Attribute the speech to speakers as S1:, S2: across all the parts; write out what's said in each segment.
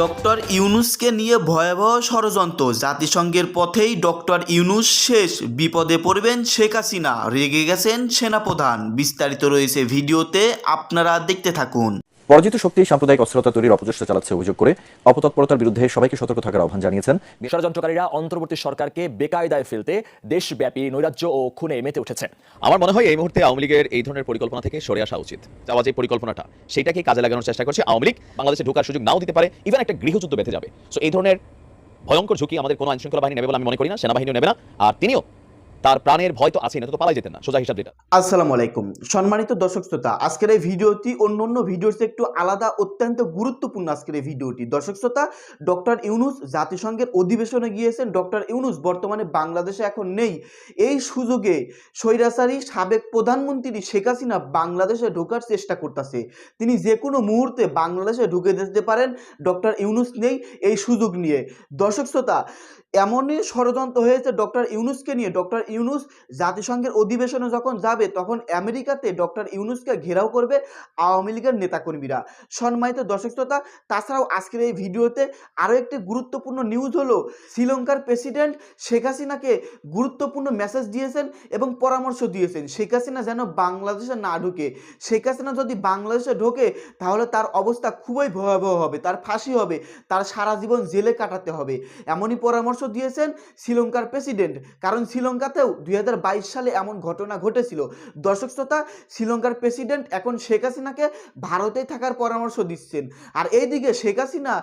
S1: Doctor ইউনুসকে নিয়ে ভয়াবহ ষড়যন্ত্র। জাতিসংঘের পথেই ডক্টর ইউনুস শেষ বিপদে পড়বেন শেখ হাসিনা। রেগে গেছেন সেনাপ্রধান। বিস্তারিত রয়েছে ভিডিওতে, আপনারা দেখতে থাকুন।
S2: পরাজিত শক্তি সাম্প্রদায়িক অস্থিরতা তৈরির অপচেষ্টা চালাচ্ছে অভিযোগ করে। অপতৎপরতার বিরুদ্ধে সবাইকে সতর্ক থাকার আহ্বান জানিয়েছেন।
S3: ষড়যন্ত্রকারীরা অন্তর্বর্তী সরকারকে বেকায়দায় ফেলতে দেশব্যাপী নৈরাজ্য ও খুনে মেতে উঠেছে।
S4: আমার মনে হয় এই মুহূর্তে আওয়ামী লীগের এই ধরনের পরিকল্পনা থেকে সরে আসা উচিত। যাওয়া যে পরিকল্পনাটা সেটাকে কাজে লাগানোর চেষ্টা করছে আওয়ামী লীগ। বাংলাদেশে ঢোকার সুযোগ নাও দিতে পারে ইভেন একটা গৃহযুদ্ধ বেঁধে যাবে। সো এই ধরনের ভয়ঙ্কর ঝুঁকি আমাদের কোনো আইন শৃঙ্খলা বাহিনী নেবে বলে আমি মনে করি না সেনাবাহিনীও নেবে না। আর তিনিও তার প্রাণের ভয় তো আছেই না, তো পালাই যেতেন না। সোজা হিসাব যেটা।
S1: আসসালামু আলাইকুম। সম্মানিত দর্শক শ্রোতা, আজকের এই ভিডিওটি অন্য অন্য ভিডিওর একটু আলাদা, অত্যন্ত গুরুত্বপূর্ণ আজকের এই ভিডিওটি। দর্শক শ্রোতা, ডক্টর ইউনুস জাতিসংঘের অধিবেশনে গিয়েছেন। ডক্টর ইউনুস বর্তমানে বাংলাদেশে এখন নেই। এই সুযোগে স্বৈরাচারী সাবেক প্রধানমন্ত্রী শেখ হাসিনা বাংলাদেশে ঢোকার চেষ্টা করতেছে। তিনি যে কোনো মুহূর্তে বাংলাদেশে ঢুকে যেতে পারেন, ডক্টর ইউনুস নেই এই সুযোগ নিয়ে। দর্শক শ্রোতা, এমনই ষড়যন্ত্র হয়েছে ডক্টর ইউনুসকে নিয়ে। ডক্টর ইউনুস জাতিসংঘের অধিবেশনে যখন যাবে, তখন আমেরিকাতে ডক্টর ইউনুসকে ঘেরাও করবে আওয়ামী লীগের নেতাকর্মীরা। সম্মানিত দর্শক শ্রোতা, তাছাড়াও আজকের এই ভিডিওতে আরও একটি গুরুত্বপূর্ণ নিউজ হলো, শ্রীলঙ্কার প্রেসিডেন্ট শেখ হাসিনাকে গুরুত্বপূর্ণ মেসেজ দিয়েছেন এবং পরামর্শ দিয়েছেন। শেখ হাসিনা যেন বাংলাদেশে না ঢুকে। শেখ হাসিনা যদি বাংলাদেশে ঢোকে, তাহলে তার অবস্থা খুবই ভয়াবহ হবে, তার ফাঁসি হবে, তার সারা জীবন জেলে কাটাতে হবে। এমনই পরামর্শ দিয়েছেন শ্রীলঙ্কার প্রেসিডেন্ট কারণ শ্রীলঙ্কাতেও দুই সালে এমন ঘটনা ঘটেছিল। দর্শক শ্রোতা, শ্রীলঙ্কার প্রেসিডেন্ট এখন শেখ হাসিনাকে ভারতে থাকার পরামর্শ দিচ্ছেন। আর এইদিকে শেখ হাসিনা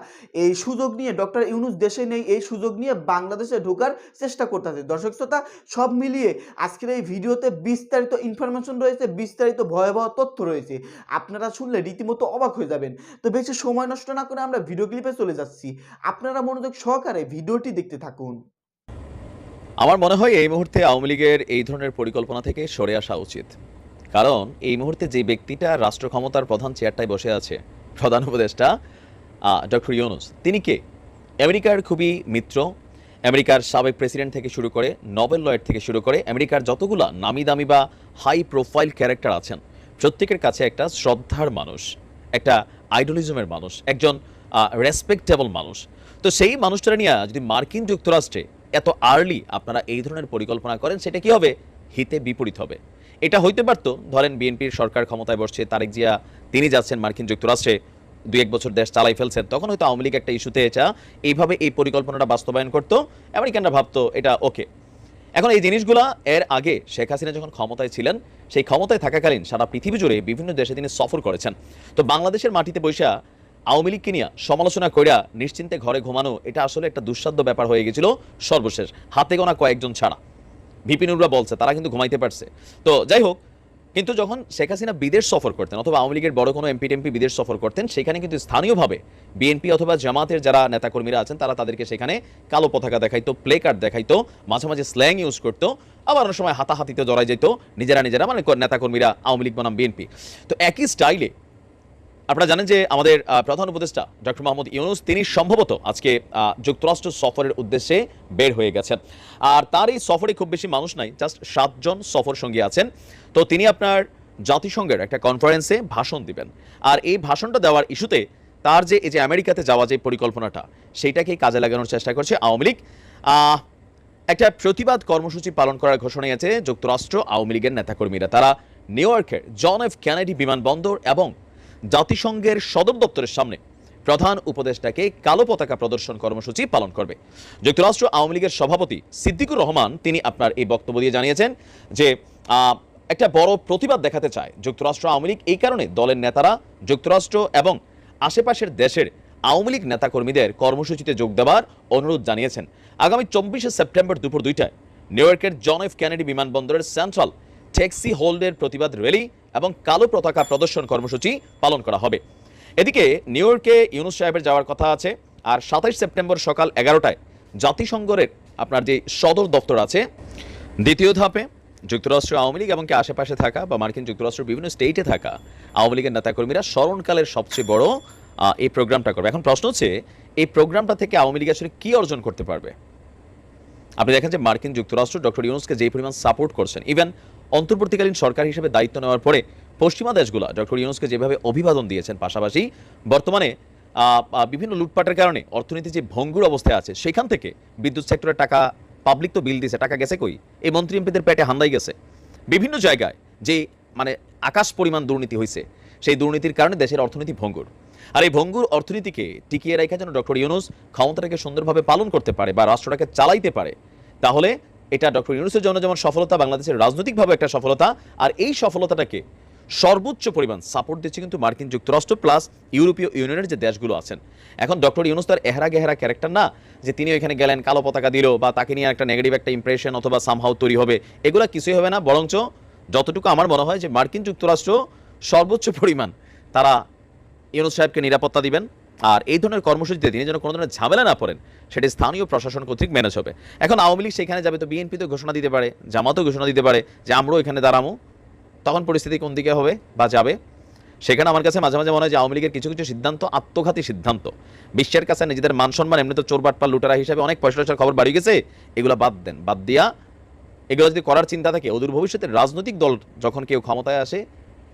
S1: এই সুযোগ নিয়ে, ডক্টর ইউনুস দেশে নেই, এই সুযোগ নিয়ে বাংলাদেশে ঢোকার চেষ্টা করতেছে। দর্শক শ্রোতা, সব মিলিয়ে আজকের এই ভিডিওতে বিস্তারিত ইনফরমেশন রয়েছে, বিস্তারিত ভয়াবহ তথ্য রয়েছে। আপনারা শুনলে রীতিমতো অবাক হয়ে যাবেন। তো বেশি সময় নষ্ট না করে আমরা ভিডিও ক্লিপে চলে যাচ্ছি। আপনারা মনোযোগ সহকারে ভিডিওটি দেখতে থাকুন।
S4: আমার মনে হয় এই মুহূর্তে আওয়ামী লীগের এই ধরনের পরিকল্পনা থেকে সরে আসা উচিত। কারণ এই মুহূর্তে যে ব্যক্তিটা রাষ্ট্র ক্ষমতার প্রধান চেয়ারটায় বসে আছে, প্রধান উপদেষ্টা ডক্টর ইউনুস, তিনি কে? আমেরিকার খুবই মিত্র, আমেরিকার সাবেক প্রেসিডেন্ট থেকে শুরু করে নোবেল লয়ের থেকে শুরু করে আমেরিকার যতগুলা নামি দামি বা হাই প্রোফাইল ক্যারেক্টার আছেন, প্রত্যেকের কাছে একটা শ্রদ্ধার মানুষ, একটা আইডলিজমের মানুষ, একজন রেসপেক্টেবল মানুষ। তো সেই মানুষটা নিয়ে যদি মার্কিন যুক্তরাষ্ট্রে এত আর্লি আপনারা এই ধরনের পরিকল্পনা করেন, সেটা কি হবে? হিতে বিপরীত হবে। এটা হইতে পারতো, ধরেন বিএনপির সরকার ক্ষমতায় বসছে, তারেক জিয়া, তিনি যাচ্ছেন মার্কিন যুক্তরাষ্ট্রে, দুই এক বছর দেশ চালাই ফেলছেন, তখন হয়তো আওয়ামী লীগ একটা ইস্যুতে এটা, এইভাবে এই পরিকল্পনাটা বাস্তবায়ন করতো, আমেরিকানরা ভাবতো এটা ওকে এখন এই জিনিসগুলা এর আগে শেখ হাসিনা যখন ক্ষমতায় ছিলেন, সেই ক্ষমতায় থাকাকালীন সারা পৃথিবী জুড়ে বিভিন্ন দেশে তিনি সফর করেছেন। তো বাংলাদেশের মাটিতে বৈশা আওয়ামী লীগকে নিয়ে সমালোচনা কইরা নিশ্চিন্তে ঘরে ঘুমানো, এটা আসলে একটা দুঃসাধ্য ব্যাপার হয়ে গেছিল সর্বশেষ। হাতে গোনা কয়েকজন ছাড়া। ভিপিনুররা বলছে, তারা কিন্তু ঘুমাইতে পারছে। তো যাই হোক, কিন্তু যখন শেখ হাসিনা বিদেশ সফর করতেন, অথবা আওয়ামী লীগের বড় কোনো এমপি টেমপি বিদেশ সফর করতেন, সেখানে কিন্তু স্থানীয়ভাবে বিএনপি অথবা জামাতের যারা নেতাকর্মীরা আছেন, তারা তাদেরকে সেখানে কালো পতাকা দেখাইতো, প্লে কার্ড দেখাইতো, মাঝে মাঝে স্ল্যাং ইউজ করতো, আবার অনেক সময় হাতাহাতিতে জড়াই যেত, নিজেরা নিজেরা মানে নেতাকর্মীরা আওয়ামী লীগ বনাম বিএনপি। তো একই স্টাইলে আপনারা জানেন যে আমাদের প্রধান উপদেষ্টা ডক্টর মোহাম্মদ ইউনুস, তিনি সম্ভবত আজকে যুক্তরাষ্ট্র সফরের উদ্দেশ্যে বের হয়ে গেছেন। আর তার এই সফরে খুব বেশি মানুষ নাই, জাস্ট সাতজন সফর সঙ্গী আছেন। তো তিনি আপনার জাতিসংঘের একটা কনফারেন্সে ভাষণ দিবেন। আর এই ভাষণটা দেওয়ার ইস্যুতে তার যে, এই যে আমেরিকাতে যাওয়া যে পরিকল্পনাটা সেইটাকেই কাজে লাগানোর চেষ্টা করছে আওয়ামী লীগ। একটা প্রতিবাদ কর্মসূচি পালন করার ঘোষণা আছে যুক্তরাষ্ট্র আওয়ামী লীগের নেতাকর্মীরা। তারা নিউ ইয়র্কের জন এফ কেনেডি বিমানবন্দর এবং জাতিসংঘের সদর দপ্তরের সামনে প্রধান উপদেষ্টাকে কালো পতাকা প্রদর্শন কর্মসূচি পালন করবে। যুক্তরাষ্ট্র আওয়ামী লীগের সভাপতি সিদ্দিকুর রহমান তিনি আপনার এই বক্তব্য দিয়ে জানিয়েছেন যে একটা বড় প্রতিবাদ দেখাতে চায় যুক্তরাষ্ট্র আওয়ামী লীগ এই কারণে দলের নেতারা যুক্তরাষ্ট্র এবং আশেপাশের দেশের আওয়ামী লীগ নেতাকর্মীদের কর্মসূচিতে যোগ দেওয়ার অনুরোধ জানিয়েছেন। আগামী চব্বিশে সেপ্টেম্বর দুপুর দুইটায় নিউ ইয়র্কের জন এফ কেনেডি বিমানবন্দরের সেন্ট্রাল ট্যাক্সি হোল্ডের প্রতিবাদ র্যালি এবং কালো পতাকা প্রদর্শন কর্মসূচি পালন করা হবে। এদিকে নিউ ইয়র্কে ইউনুস সাহেবের যাওয়ার কথা আছে আর সাতাইশ সেপ্টেম্বর সকাল এগারোটায় জাতিসংঘের আপনার যে সদর দপ্তর আছে, দ্বিতীয় ধাপে যুক্তরাষ্ট্র আওয়ামী লীগ এবং কি আশেপাশে থাকা বা মার্কিন যুক্তরাষ্ট্রের বিভিন্ন স্টেটে থাকা আওয়ামী লীগের নেতাকর্মীরা স্মরণকালের সবচেয়ে বড় এই প্রোগ্রামটা করবে। এখন প্রশ্ন হচ্ছে, এই প্রোগ্রামটা থেকে আওয়ামী লীগ আসলে কি অর্জন করতে পারবে? আপনি দেখেন যে মার্কিন যুক্তরাষ্ট্র ডক্টর ইউনুসকে যে পরিমাণ সাপোর্ট করছেন, ইভেন অন্তর্বর্তীকালীন সরকার হিসেবে দায়িত্ব নেওয়ার পরে পশ্চিমা দেশগুলো, ডক্টর ইউনুসকে যেভাবে অভিবাদন দিয়েছেন পাশাপাশি বর্তমানে বিভিন্ন লুটপাটের কারণে অর্থনীতি যে ভঙ্গুর অবস্থায় আছে, সেখান থেকে বিদ্যুৎ সেক্টরের টাকা পাবলিক তো বিল দিছে টাকা গেছে কই? এই মন্ত্রী এমপিদের পেটে হান্দাই গেছে। বিভিন্ন জায়গায় যে মানে আকাশ পরিমাণ দুর্নীতি হয়েছে সেই দুর্নীতির কারণে দেশের অর্থনীতি ভঙ্গুর। আর এই ভঙ্গুর অর্থনীতিকে টিকিয়ে রাখা যেন ডক্টর ইউনুস ক্ষমতাটাকে সুন্দরভাবে পালন করতে পারে বা রাষ্ট্রটাকে চালাইতে পারে, তাহলে এটা ডক্টর ইউনুসের জন্য যেমন সফলতা, বাংলাদেশের রাজনৈতিকভাবে একটা সফলতা, আর এই সফলতাটাকে সর্বোচ্চ পরিমাণ সাপোর্ট দিচ্ছে কিন্তু মার্কিন যুক্তরাষ্ট্র প্লাস ইউরোপীয় ইউনিয়নের যে দেশগুলো আছেন। এখন ডক্টর ইউনুস তার এহরা গেহরা ক্যারেক্টার না, যে তিনি ওইখানে গেলেন, কালো পতাকা দিল, বা তাকে নিয়ে একটা নেগেটিভ একটা ইমপ্রেশন অথবা সামহাউ তৈরি হবে, এগুলো কিছুই হবে না, বরঞ্চ যতটুকু আমার মনে হয় যে মার্কিন যুক্তরাষ্ট্র সর্বোচ্চ পরিমাণ তারা ইউনুস সাহেবকে নিরাপত্তা দিবেন আর এই ধরনের কর্মসূচিতে তিনি যেন কোনো ধরনের ঝামেলা না পড়েন, সেটি স্থানীয় প্রশাসন কর্তৃক ম্যানেজ হবে এখন আওয়ামী লীগ সেখানে যাবে তো বিএনপি তো ঘোষণা দিতে পারে, জামাতও ঘোষণা দিতে পারে যে আমরাও এখানে দাঁড়ামো। তখন পরিস্থিতি কোন দিকে হবে বা যাবে? সেখানে আমার কাছে মাঝে মাঝে মনে হয় যে আওয়ামী লীগের কিছু কিছু সিদ্ধান্ত আত্মঘাতী সিদ্ধান্ত। বিশ্বের কাছে নিজেদের মান সম্মান এমনি তো চোর বাটপা লুটারা হিসাবে অনেক পয়সা টয়সার খবর বাড়ি গেছে, এগুলো বাদ দেন। বাদ দিয়া এগুলো যদি করার চিন্তা থাকে, অদূর ভবিষ্যতে রাজনৈতিক দল যখন কেউ ক্ষমতায় আসে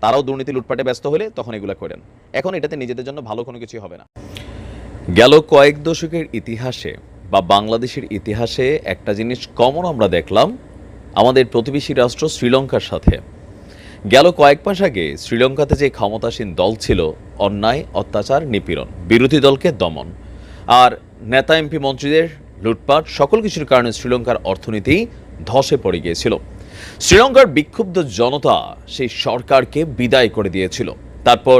S4: তারাও দুর্নীতি লুটপাটে ব্যস্ত হলে তখন এগুলো করেন। এখন এটাতে নিজেদের জন্য ভালো কোনো কিছু হবে না। গেল কয়েক দশকের ইতিহাসে বা বাংলাদেশের ইতিহাসে একটা জিনিস কমন আমরা দেখলাম, আমাদের প্রতিবেশী রাষ্ট্র শ্রীলঙ্কার সাথে। গেল কয়েক মাস আগে শ্রীলঙ্কাতে যে ক্ষমতাসীন দল ছিল, অন্যায়, অত্যাচার, নিপীড়ন, বিরোধী দলকে দমন আর নেতা এমপি মন্ত্রীদের লুটপাট, সকল কিছুর কারণে শ্রীলঙ্কার অর্থনীতি ধসে পড়ে গিয়েছিল। শ্রীলঙ্কার বিক্ষুব্ধ জনতা সেই সরকারকে বিদায় করে দিয়েছিল। তারপর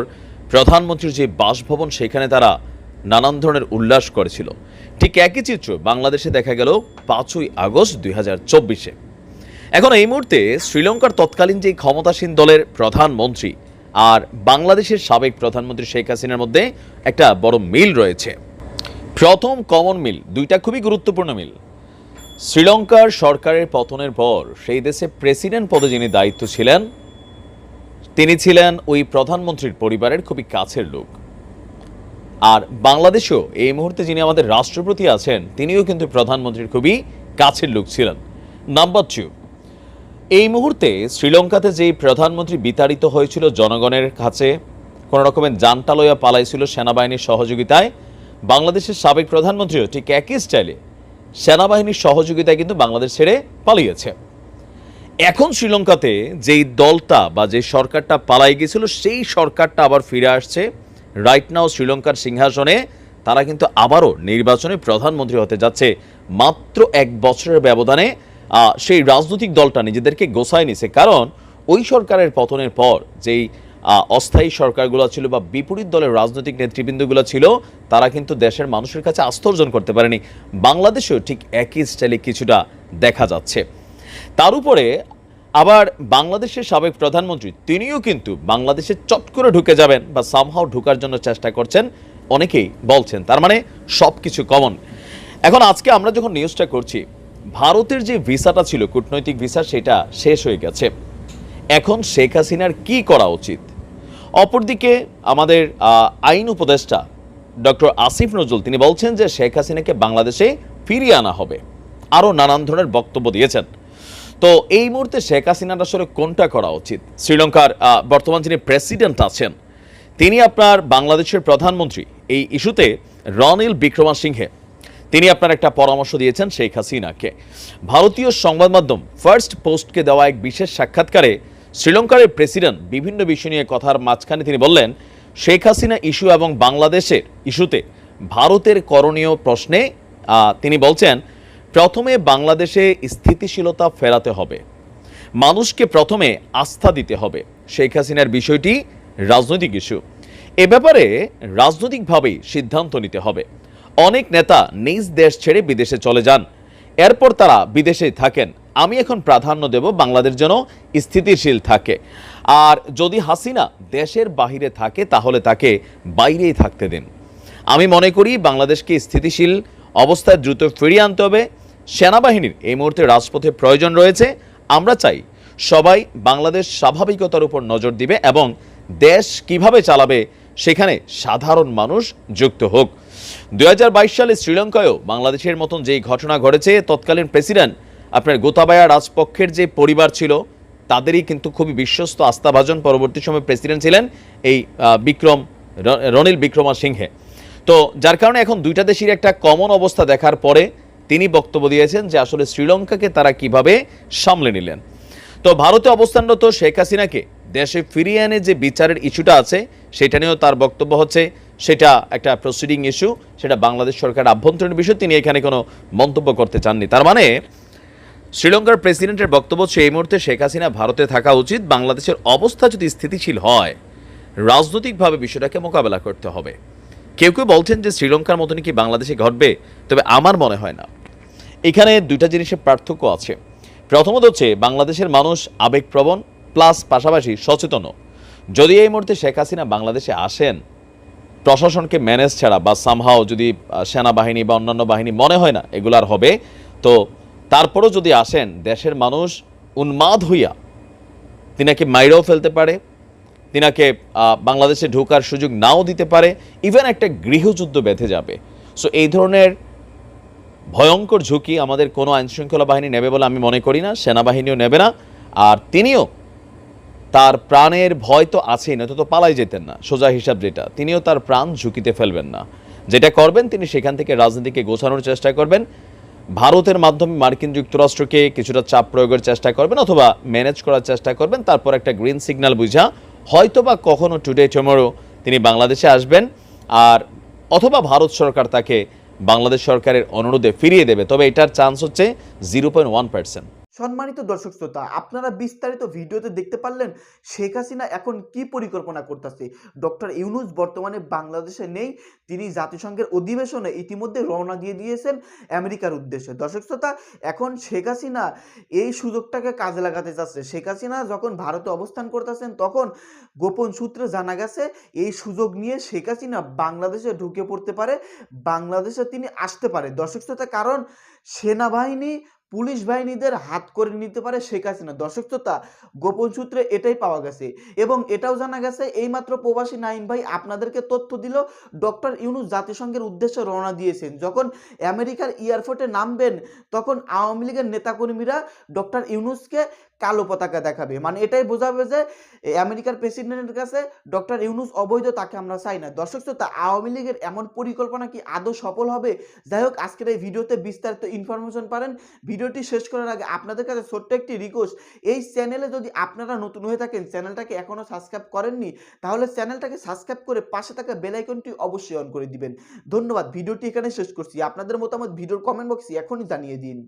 S4: প্রধানমন্ত্রীর যে বাসভবন, সেখানে তারা নানান ধরনের উল্লাস করেছিল। ঠিক একই চিত্র বাংলাদেশে দেখা গেল পাঁচই আগস্ট দুই এখন এই মুহূর্তে শ্রীলঙ্কার তৎকালীন যে ক্ষমতাসীন দলের প্রধানমন্ত্রী আর বাংলাদেশের সাবেক প্রধানমন্ত্রী শেখ হাসিনার মধ্যে একটা বড় মিল রয়েছে। প্রথম কমন মিল, দুইটা খুবই গুরুত্বপূর্ণ মিল। শ্রীলঙ্কার সরকারের পতনের পর সেই দেশে প্রেসিডেন্ট পদে যিনি দায়িত্ব ছিলেন, তিনি ছিলেন ওই প্রধানমন্ত্রীর পরিবারের খুবই কাছের লোক। আর বাংলাদেশেও এই মুহূর্তে যিনি আমাদের রাষ্ট্রপতি আছেন, তিনিও কিন্তু প্রধানমন্ত্রীর খুবই কাছের লোক ছিলেন। নাম্বার টু এই মুহূর্তে শ্রীলঙ্কাতে যেই প্রধানমন্ত্রী বিতাড়িত হয়েছিল জনগণের কাছে, কোনো রকমের জানটালয়া পালাইছিল সেনাবাহিনীর সহযোগিতায়, বাংলাদেশের সাবেক প্রধানমন্ত্রীও ঠিক একই স্টাইলে সেনাবাহিনীর সহযোগিতায় কিন্তু বাংলাদেশ ছেড়ে পালিয়েছে। এখন শ্রীলঙ্কাতে যেই দলটা বা যে সরকারটা পালাই গেছিল সেই সরকারটা আবার ফিরে আসছে। রাইট নাও শ্রীলঙ্কার সিংহাসনে তারা কিন্তু আবারও নির্বাচনে প্রধানমন্ত্রী হতে যাচ্ছে। মাত্র এক বছরের ব্যবধানে সেই রাজনৈতিক দলটা নিজেদেরকে গোছায় নিছে কারণ ওই সরকারের পতনের পর যেই অস্থায়ী সরকারগুলো ছিল বা বিপরীত দলের রাজনৈতিক নেতৃবৃন্দগুলো ছিল, তারা কিন্তু দেশের মানুষের কাছে আস্থা অর্জন করতে পারেনি। বাংলাদেশেও ঠিক একই স্টাইলে কিছুটা দেখা যাচ্ছে। তার উপরে আবার বাংলাদেশের সাবেক প্রধানমন্ত্রী, তিনিও কিন্তু বাংলাদেশে চট করে ঢুকে যাবেন বা সামহাও ঢুকার জন্য চেষ্টা করছেন, অনেকেই বলছেন, তার মানে সব কিছু কমন এখন আজকে আমরা যখন নিউজটা করছি, ভারতের যে ভিসাটা ছিল, কূটনৈতিক ভিসা, সেটা শেষ হয়ে গেছে। এখন শেখ হাসিনার কি করা উচিত? অপরদিকে আমাদের আইন উপদেষ্টা ডক্টর আসিফ নজরুল, তিনি বলছেন যে শেখ হাসিনাকে বাংলাদেশে ফিরিয়ে আনা হবে। আরও নানান ধরনের বক্তব্য দিয়েছেন। তো এই মুহূর্তে শেখ হাসিনার আসলে কোনটা করা উচিত? শ্রীলঙ্কার বর্তমান যিনি প্রেসিডেন্ট আছেন, তিনি আপনার বাংলাদেশের প্রধানমন্ত্রী। এই ইস্যুতে রনিল বিক্রমাসিংহে তিনি আপনার একটা পরামর্শ দিয়েছেন শেখ হাসিনাকে। ভারতীয় সংবাদ মাধ্যম ফার্স্ট পোস্টকে দেওয়া এক বিশেষ সাক্ষাৎকারে শ্রীলঙ্কার প্রেসিডেন্ট বিভিন্ন বিষয় নিয়ে কথার মাঝখানে তিনি বললেন, শেখ হাসিনা ইস্যু এবং বাংলাদেশের ইস্যুতে ভারতের করণীয় প্রশ্নে তিনি বলছেন, প্রথমে বাংলাদেশে স্থিতিশীলতা ফেরাতে হবে। মানুষকে প্রথমে আস্থা দিতে হবে। শেখ হাসিনার বিষয়টি রাজনৈতিক ইস্যু। এ ব্যাপারে রাজনৈতিকভাবেই সিদ্ধান্ত নিতে হবে। অনেক নেতা নিজ দেশ ছেড়ে বিদেশে চলে যান। এরপর তারা বিদেশে থাকেন। আমি এখন প্রাধান্য দেব বাংলাদেশ যেন স্থিতিশীল থাকে। আর যদি হাসিনা দেশের বাহিরে থাকে, তাহলে তাকে বাইরেই থাকতে দিন। আমি মনে করি বাংলাদেশকে স্থিতিশীল অবস্থায় দ্রুত ফিরিয়ে আনতে হবে। সেনাবাহিনীর এই মুহূর্তে রাজপথে প্রয়োজন রয়েছে। আমরা চাই সবাই বাংলাদেশ স্বাভাবিকতার উপর নজর দিবে এবং দেশ কীভাবে চালাবে সেখানে সাধারণ মানুষ যুক্ত হোক। দু হাজার বাইশ সালে শ্রীলঙ্কায়ও বাংলাদেশের মতন যেই ঘটনা ঘটেছে, তৎকালীন প্রেসিডেন্ট আপনার গোতাবায়া রাজপক্ষের যে পরিবার ছিল, তাদেরই কিন্তু খুবই বিশ্বস্ত আস্থাভাজন পরবর্তী সময় প্রেসিডেন্ট ছিলেন এই বিক্রম রনিল বিক্রমা সিংহে। তো যার কারণে এখন দুইটা দেশের একটা কমন অবস্থা দেখার পরে তিনি বক্তব্য দিয়েছেন যে আসলে শ্রীলঙ্কাকে তারা কীভাবে সামলে নিলেন। তো ভারতে অবস্থানরত শেখ হাসিনাকে দেশে ফিরিয়ে এনে যে বিচারের ইস্যুটা আছে, সেটা নিয়েও তার বক্তব্য হচ্ছে, সেটা একটা প্রসিডিং ইস্যু সেটা বাংলাদেশ সরকার আভ্যন্তরীণ বিষয়, তিনি এখানে কোনো মন্তব্য করতে চাননি। তার মানে শ্রীলঙ্কার প্রেসিডেন্টের বক্তব্য হচ্ছে এই মুহূর্তে শেখ হাসিনা ভারতে থাকা উচিত। বাংলাদেশের অবস্থা যদি স্থিতিশীল হয়, রাজনৈতিকভাবে বিষয়টাকে মোকাবেলা করতে হবে। কেউ কেউ বলছেন যে শ্রীলঙ্কার মতনই কি বাংলাদেশে ঘটবে, তবে আমার মনে হয় না। এখানে দুইটা জিনিসের পার্থক্য আছে। প্রথমত হচ্ছে, বাংলাদেশের মানুষ আবেগপ্রবণ, প্লাস পাশাপাশি সচেতন যদি এই মুহূর্তে শেখ হাসিনা বাংলাদেশে আসেন, প্রশাসনকে ম্যানেজ ছাড়া বা সামহাও যদি সেনাবাহিনী বা অন্যান্য বাহিনী মনে হয় না এগুলো আর হবে, তো তারপরও যদি আসেন, দেশের মানুষ উন্মাদ হইয়া তিনাকে মাইরাও ফেলতে পারে, তিনাকে বাংলাদেশে ঢোকার সুযোগ নাও দিতে পারে ইভেন একটা গৃহযুদ্ধ বেঁধে যাবে। সো এই ধরনের ভয়ঙ্কর ঝুঁকি আমাদের কোনো আইনশৃঙ্খলা বাহিনী নেবে বলে আমি মনে করি না, সেনাবাহিনীও নেবে না, আর তিনিও তার প্রাণের ভয় তো আছেই না তো তো পালাই যেতেন না, সোজা হিসাব যেটা, তিনিও তার প্রাণ ঝুঁকিতে ফেলবেন না। যেটা করবেন, তিনি সেখান থেকে রাজনীতিকে গোছানোর চেষ্টা করবেন ভারতের মাধ্যমে মার্কিন যুক্তরাষ্ট্রকে কিছুটা চাপ প্রয়োগের চেষ্টা করবেন অথবা ম্যানেজ করার চেষ্টা করবেন, তারপর একটা গ্রিন সিগন্যাল বুঝা। হয়তোবা কখনো টুডে, টুমোরো তিনি বাংলাদেশে আসবেন আর অথবা ভারত সরকার তাকে বাংলাদেশ সরকারের অনুরোধে ফিরিয়ে দেবে। তবে এটার চান্স হচ্ছে জিরো পয়েন্ট ওয়ান পার্সেন্ট।
S1: সম্মানিত দর্শক শ্রোতা, আপনারা বিস্তারিত ভিডিওতে দেখতে পারলেন শেখ হাসিনা এখন কি পরিকল্পনা করতেছে। ডক্টর ইউনুস বর্তমানে বাংলাদেশে নেই, তিনি জাতিসংঘের অধিবেশনে ইতিমধ্যে রওনা দিয়ে দিয়েছেন আমেরিকার উদ্দেশ্যে। দর্শক শ্রোতা, এখন শেখ হাসিনা এই সুযোগটাকে কাজে লাগাতে চাচ্ছে। শেখ হাসিনা যখন ভারতে অবস্থান করতেছেন, তখন গোপন সূত্রে জানা গেছে, এই সুযোগ নিয়ে শেখ হাসিনা বাংলাদেশে ঢুকে পড়তে পারে, বাংলাদেশে তিনি আসতে পারে। দর্শক শ্রোতা, কারণ সেনাবাহিনী পুলিশ বাহিনীদের হাত করে নিতে পারে শেখ হাসিনা। দর্শক তা গোপন সূত্রে এটাই পাওয়া গেছে এবং এটাও জানা গেছে, এইমাত্র প্রবাসী নাইম ভাই আপনাদেরকে তথ্য দিল, ডক্টর ইউনুস জাতিসংঘের উদ্দেশ্যে রওনা দিয়েছেন। যখন আমেরিকার এয়ারপোর্টে নামবেন, তখন আওয়ামী লীগের নেতাকর্মীরা ডক্টর ইউনুসকে কালো পতাকা দেখাবে। মানে এটাই বোঝাবে যে আমেরিকার প্রেসিডেন্টের কাছে ডক্টর ইউনুস অবৈধ তাকে আমরা চাই না। দর্শক শ্রোতা, আওয়ামী লীগের এমন পরিকল্পনা কি আদৌ সফল হবে? যাই হোক, আজকের এই ভিডিওতে বিস্তারিত ইনফরমেশন পারেন। ভিডিওটি শেষ করার আগে আপনাদের কাছে ছোট্ট একটি রিকোয়েস্ট এই চ্যানেলে যদি আপনারা নতুন হয়ে থাকেন চ্যানেলটাকে এখনও সাবস্ক্রাইব করেননি, তাহলে চ্যানেলটাকে সাবস্ক্রাইব করে পাশে থাকা বেল আইকনটি অবশ্যই অন করে দিবেন। ধন্যবাদ, ভিডিওটি এখানে শেষ করছি। আপনাদের মতামত ভিডিওর কমেন্ট বক্সে এখনই জানিয়ে দিন।